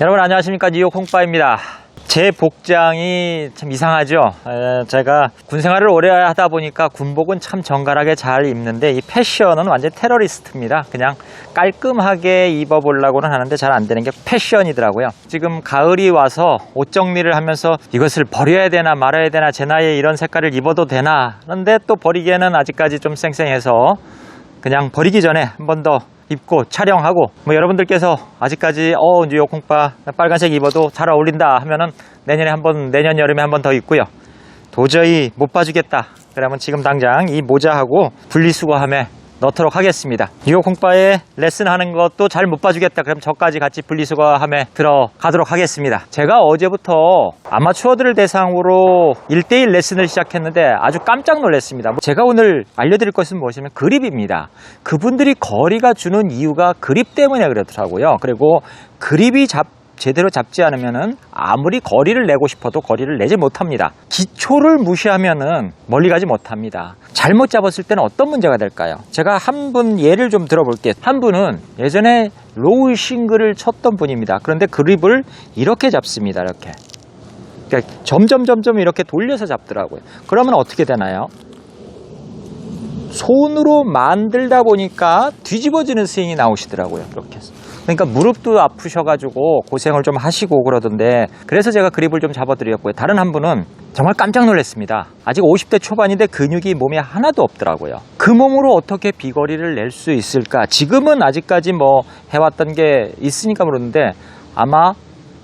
여러분 안녕하십니까 뉴욕 홍빠입니다. 제 복장이 참 이상하죠. 에, 제가 군 생활을 오래 하다 보니까 군복은 참 정갈하게 잘 입는데 이 패션은 완전 테러리스트입니다. 그냥 깔끔하게 입어보려고는 하는데 잘 안 되는 게 패션이더라고요. 지금 가을이 와서 옷 정리를 하면서 이것을 버려야 되나 말아야 되나 제 나이에 이런 색깔을 입어도 되나 그런데 또 버리기에는 아직까지 좀 쌩쌩해서 그냥 버리기 전에 한 번 더 입고 촬영하고 뭐 여러분들께서 아직까지 어 뉴욕 콩파 빨간색 입어도 잘 어울린다 하면은 내년에 한번 내년 여름에 한번 더 입고요. 도저히 못 봐주겠다. 그러면 지금 당장 이 모자하고 분리수거함에 넣도록 하겠습니다. 뉴욕 콩파에 레슨 하는 것도 잘 못 봐주겠다. 그럼 저까지 같이 분리수거함에 들어가도록 하겠습니다. 제가 어제부터 아마추어들을 대상으로 1대1 레슨을 시작했는데 아주 깜짝 놀랐습니다. 뭐 제가 오늘 알려드릴 것은 무엇이냐면 그립입니다. 그분들이 거리가 주는 이유가 그립 때문에 그렇더라고요. 그리고 그립이 잡 제대로 잡지 않으면은 아무리 거리를 내고 싶어도 거리를 내지 못합니다. 기초를 무시하면은 멀리 가지 못합니다. 잘못 잡았을 때는 어떤 문제가 될까요? 제가 한 분 예를 좀 들어볼게요. 한 분은 예전에 로우 싱글을 쳤던 분입니다. 그런데 그립을 이렇게 잡습니다. 이렇게. 그러니까 점점 점점 이렇게 돌려서 잡더라고요. 그러면 어떻게 되나요? 손으로 만들다 보니까 뒤집어지는 스윙이 나오시더라고요. 이렇게. 그러니까 무릎도 아프셔가지고 고생을 좀 하시고 그러던데 그래서 제가 그립을 좀 잡아드렸고요. 다른 한 분은 정말 깜짝 놀랐습니다. 아직 50대 초반인데 근육이 몸에 하나도 없더라고요. 그 몸으로 어떻게 비거리를 낼 수 있을까? 지금은 아직까지 뭐 해왔던 게 있으니까 그러는데 아마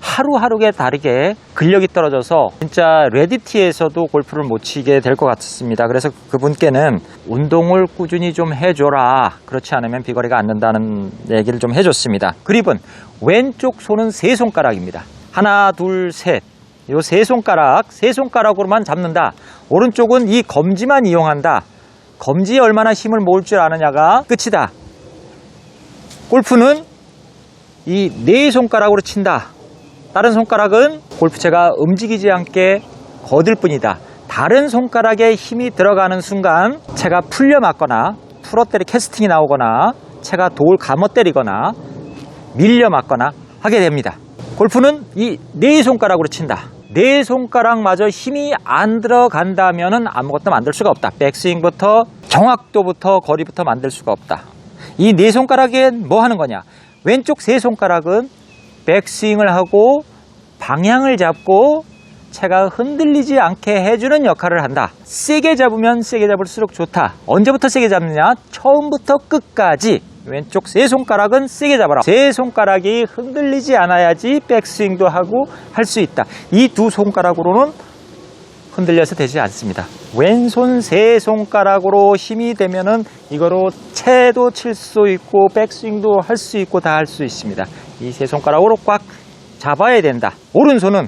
하루하루게 다르게 근력이 떨어져서 진짜 레디티에서도 골프를 못 치게 될 것 같습니다. 그래서 그분께는 운동을 꾸준히 좀 해줘라. 그렇지 않으면 비거리가 안 는다는 얘기를 좀 해줬습니다. 그립은 왼쪽 손은 세 손가락입니다. 하나, 둘, 셋. 요 세 손가락, 세 손가락으로만 잡는다. 오른쪽은 이 검지만 이용한다. 검지에 얼마나 힘을 모을 줄 아느냐가 끝이다. 골프는 이 네 손가락으로 친다. 다른 손가락은 골프채가 움직이지 않게 거들 뿐이다. 다른 손가락에 힘이 들어가는 순간 채가 풀려 맞거나 풀어 때리 캐스팅이 나오거나 채가 돌 감어 때리거나 밀려 맞거나 하게 됩니다. 골프는 이 네 손가락으로 친다. 네 손가락마저 힘이 안 들어간다면 아무것도 만들 수가 없다. 백스윙부터 정확도부터 거리부터 만들 수가 없다. 이 네 손가락엔 뭐 하는 거냐? 왼쪽 세 손가락은 백스윙을 하고 방향을 잡고 채가 흔들리지 않게 해주는 역할을 한다. 세게 잡으면 세게 잡을수록 좋다. 언제부터 세게 잡느냐? 처음부터 끝까지 왼쪽 세 손가락은 세게 잡아라. 세 손가락이 흔들리지 않아야지 백스윙도 하고 할 수 있다. 이 두 손가락으로는 흔들려서 되지 않습니다. 왼손 세 손가락으로 힘이 되면은 이거로 채도 칠 수 있고 백스윙도 할 수 있고 다 할 수 있습니다. 이 세 손가락으로 꽉 잡아야 된다. 오른손은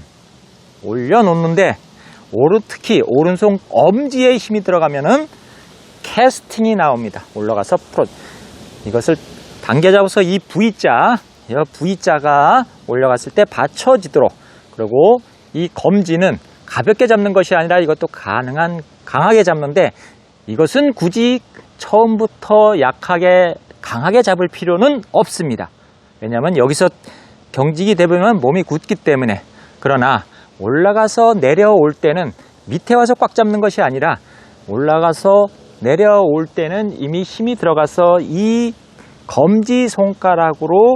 올려놓는데 오른 특히 오른손 엄지에 힘이 들어가면은 캐스팅이 나옵니다. 올라가서 풀어 이것을 당겨 잡아서 이 V자, 이 V자가 올라갔을 때 받쳐지도록 그리고 이 검지는 가볍게 잡는 것이 아니라 이것도 가능한 강하게 잡는데 이것은 굳이 처음부터 약하게 강하게 잡을 필요는 없습니다. 왜냐하면 여기서 경직이 되면 몸이 굳기 때문에 그러나 올라가서 내려올 때는 밑에 와서 꽉 잡는 것이 아니라 올라가서 내려올 때는 이미 힘이 들어가서 이 검지 손가락으로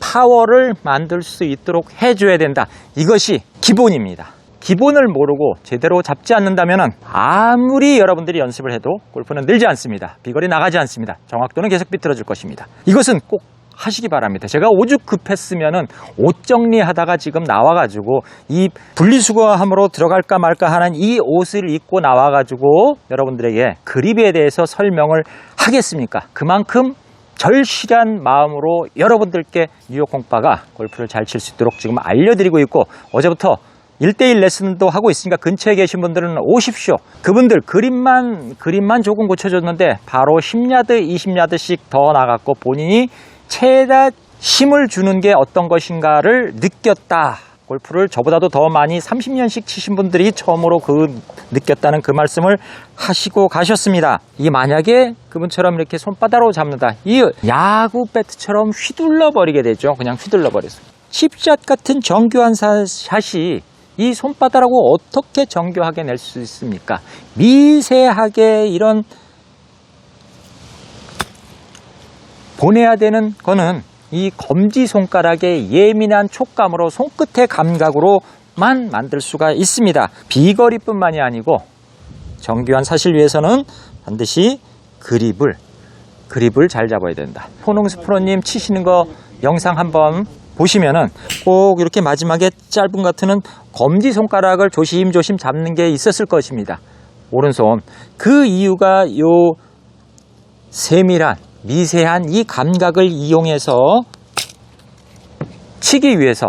파워를 만들 수 있도록 해줘야 된다. 이것이 기본입니다. 기본을 모르고 제대로 잡지 않는다면 아무리 여러분들이 연습을 해도 골프는 늘지 않습니다. 비거리 나가지 않습니다. 정확도는 계속 비틀어질 것입니다. 이것은 꼭 하시기 바랍니다. 제가 오죽 급했으면은 옷 정리하다가 지금 나와가지고 이 분리수거함으로 들어갈까 말까 하는 이 옷을 입고 나와가지고 여러분들에게 그립에 대해서 설명을 하겠습니까? 그만큼 절실한 마음으로 여러분들께 뉴욕 공파가 골프를 잘 칠 수 있도록 지금 알려드리고 있고 어제부터 1대1 레슨도 하고 있으니까 근처에 계신 분들은 오십시오. 그분들 그림만, 그림만 조금 고쳐줬는데 바로 10야드, 20야드씩 더 나갔고 본인이 최다 힘을 주는 게 어떤 것인가를 느꼈다. 골프를 저보다도 더 많이 30년씩 치신 분들이 처음으로 그 느꼈다는 그 말씀을 하시고 가셨습니다. 이 만약에 그분처럼 이렇게 손바닥으로 잡는다. 이 야구 배트처럼 휘둘러 버리게 되죠. 그냥 휘둘러 버렸어요. 칩샷 같은 정교한 사- 샷이 이 손바닥하고 어떻게 정교하게 낼 수 있습니까? 미세하게 이런 보내야 되는 거는 이 검지 손가락의 예민한 촉감으로 손끝의 감각으로만 만들 수가 있습니다. 비거리뿐만이 아니고 정교한 사실 위해서는 반드시 그립을 그립을 잘 잡아야 된다. 포농스 프로님 치시는 거 영상 한번 보시면은 꼭 이렇게 마지막에 짧은 같은 검지 손가락을 조심조심 잡는 게 있었을 것입니다. 오른손. 그 이유가 요 세밀한 미세한 이 감각을 이용해서 치기 위해서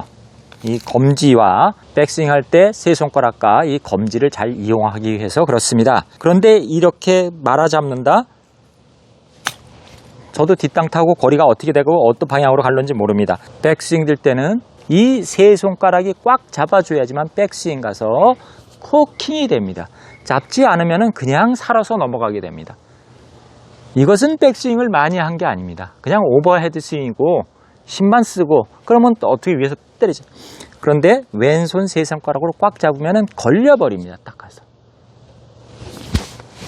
이 검지와 백스윙 할 때 세 손가락과 이 검지를 잘 이용하기 위해서 그렇습니다. 그런데 이렇게 말아 잡는다? 저도 뒷땅 타고 거리가 어떻게 되고 어떤 방향으로 갈는지 모릅니다. 백스윙 들 때는 이 세 손가락이 꽉 잡아줘야지만 백스윙 가서 코킹이 됩니다. 잡지 않으면 그냥 살아서 넘어가게 됩니다. 이것은 백스윙을 많이 한 게 아닙니다. 그냥 오버헤드 스윙이고 힘만 쓰고 그러면 또 어떻게 위에서 때리죠. 그런데 왼손 세 손가락으로 꽉 잡으면 걸려버립니다. 딱 가서.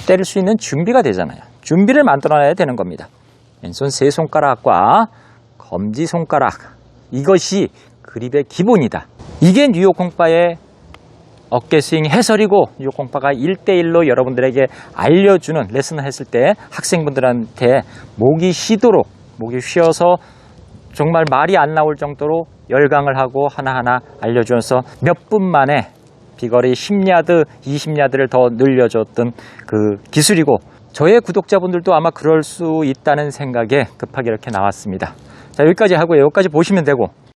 때릴 수 있는 준비가 되잖아요. 준비를 만들어놔야 되는 겁니다. 왼손 세 손가락과 검지 손가락 이것이 그립의 기본이다. 이게 뉴욕 공파의 어깨 스윙 해설이고 뉴욕 공파가 1대1로 여러분들에게 알려주는 레슨을 했을 때 학생분들한테 목이 쉬도록 목이 쉬어서 정말 말이 안 나올 정도로 열강을 하고 하나하나 알려주면서 몇 분 만에 비거리 10야드, 20야드를 더 늘려줬던 그 기술이고 저의 구독자분들도 아마 그럴 수 있다는 생각에 급하게 이렇게 나왔습니다. 자, 여기까지 하고요. 여기까지 보시면 되고